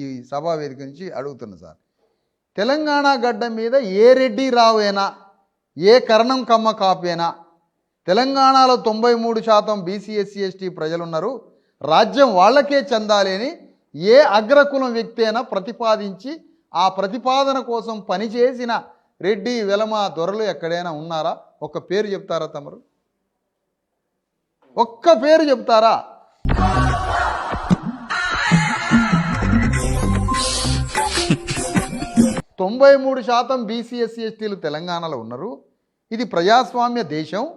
ఈ సభా వేదిక నుంచి అడుగుతున్నా సార్. తెలంగాణ గడ్డ మీద ఏ రెడ్డి రావేనా ఏ కరణం కమ్మ కాపేనా తెలంగాణలో తొంభై మూడు శాతం బీసీఎస్సీ ఎస్టీ ప్రజలున్నారు. రాజ్యం వాళ్ళకే చెందాలి అని ఏ అగ్రకులం వ్యక్తి అయినా ప్రతిపాదించి ఆ ప్రతిపాదన కోసం పనిచేసిన రెడ్డి వెలమ దొరలు ఎక్కడైనా ఉన్నారా? ఒక్క పేరు చెప్తారా తమరు? ఒక్క పేరు చెప్తారా? తొంభై మూడు శాతం బీసీ ఎస్సీ ఎస్టీలు తెలంగాణలో ఉన్నారు. ఇది ప్రజాస్వామ్య దేశం.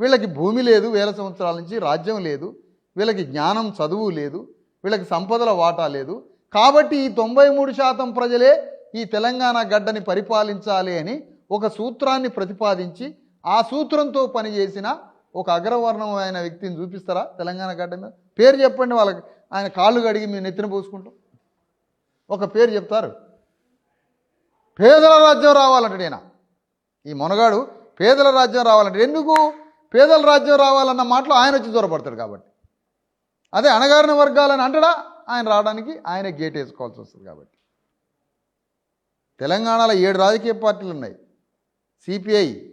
వీళ్ళకి భూమి లేదు వేల సంవత్సరాల నుంచి రాజ్యం లేదు. వీళ్ళకి జ్ఞానం చదువు లేదు. వీళ్ళకి సంపదల వాటా లేదు. కాబట్టి ఈ తొంభై మూడు శాతం ప్రజలే ఈ తెలంగాణ గడ్డని పరిపాలించాలి అని ఒక సూత్రాన్ని ప్రతిపాదించి ఆ సూత్రంతో పనిచేసిన ఒక అగ్రవర్ణం ఆయన వ్యక్తిని చూపిస్తారా తెలంగాణ గడ్డ మీద? పేరు చెప్పండి వాళ్ళకి. ఆయన కాళ్ళు కడిగి మేము నెత్తిన పోసుకుంటాం. ఒక పేరు చెప్తారు. పేదల రాజ్యం రావాలంటాడు ఈయన. ఈ మొనగాడు పేదల రాజ్యం రావాలంటే ఎందుకు? పేదల రాజ్యం రావాలన్న మాటలో ఆయన వచ్చి దూరపడతాడు కాబట్టి. అదే అణగారిన వర్గాలని అంటడా? ఆయన రావడానికి ఆయన గేట్ వేసుకోవాల్సి వస్తుంది కాబట్టి. తెలంగాణలో ఏడు రాజకీయ పార్టీలు ఉన్నాయి. సిపిఐ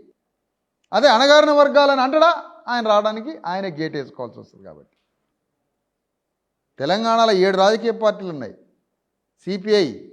అదే అణగారిన వర్గాలని అంటడా? ఆయన రావడానికి ఆయన గేట్ వేసుకోవాల్సి వస్తుంది కాబట్టి. తెలంగాణలో ఏడు రాజకీయ పార్టీలు ఉన్నాయి. సిపిఐ